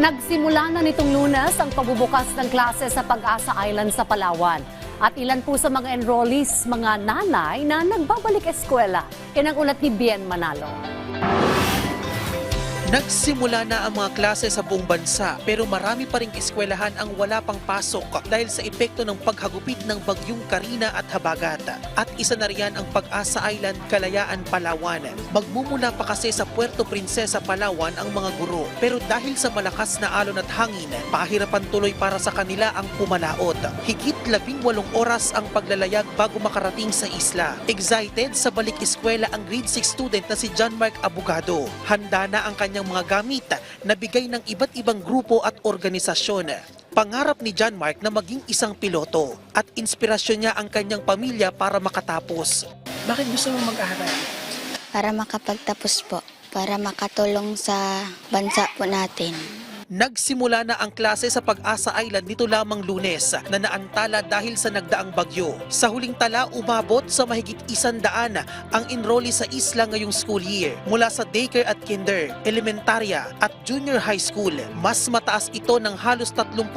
Nagsimula na nitong lunes ang pagbubukas ng klase sa Pag-asa Island sa Palawan. At ilan po sa mga enrollees, mga nanay na nagbabalik eskwela. Yan ang ulat ni Bien Manalo. Nagsimula na ang mga klase sa buong bansa pero marami pa ring eskwelahan ang wala pang pasok dahil sa epekto ng paghagupit ng bagyong Karina at Habagat. At isa na riyan ang Pag-asa Island, Kalayaan, Palawan. Magmumula pa kasi sa Puerto Princesa, Palawan ang mga guro. Pero dahil sa malakas na alon at hangin, pahirapan tuloy para sa kanila ang pumalaot. Higit labing walong oras ang paglalayag bago makarating sa isla. Excited sa balik eskwela ang grade 6 student na si John Mark Abogado. Handa na ang kanyang mga gamit na bigay ng iba't ibang grupo at organisasyon. Pangarap ni John Mark na maging isang piloto at inspirasyon niya ang kanyang pamilya para makatapos. Bakit gusto mo mag-aral? para makapagtapos po, para makatulong sa bansa po natin. Nagsimula na ang klase sa Pag-asa Island nito lamang lunes na naantala dahil sa nagdaang bagyo. Sa huling tala, umabot sa mahigit isandaan ang enrollee sa isla ngayong school year. Mula sa daycare at kinder, elementarya at junior high school, mas mataas ito ng halos 30%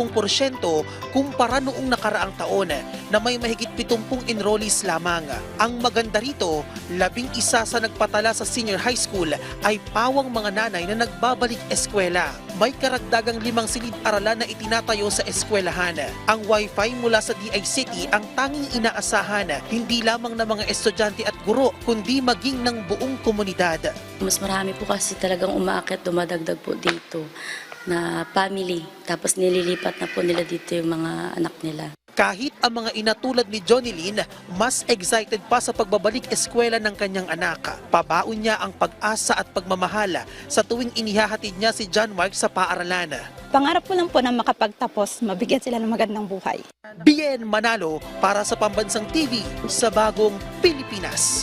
kumpara noong nakaraang taon na may mahigit 70 enrollees lamang. Ang maganda rito, labing isa sa nagpatala sa senior high school ay pawang mga nanay na nagbabalik eskwela. May karagdagang limang silid-aralan na itinatayo sa eskwelahan. Ang wifi mula sa DICT ang tanging inaasahan hindi lamang ng mga estudyante at guro kundi maging ng buong komunidad. Mas marami po kasi talagang umaakit, dumadagdag po dito na family. Tapos nililipat na po nila dito yung mga anak nila. Kahit ang mga ina tulad ni Johnny Lynn, mas excited pa sa pagbabalik eskwela ng kanyang anak. Pabaon niya ang pag-asa at pagmamahala sa tuwing inihahatid niya si John Mark sa paaralan. Pangarap ko lang po na makapagtapos, mabigyan sila ng magandang buhay. Bien Manalo para sa Pambansang TV sa Bagong Pilipinas.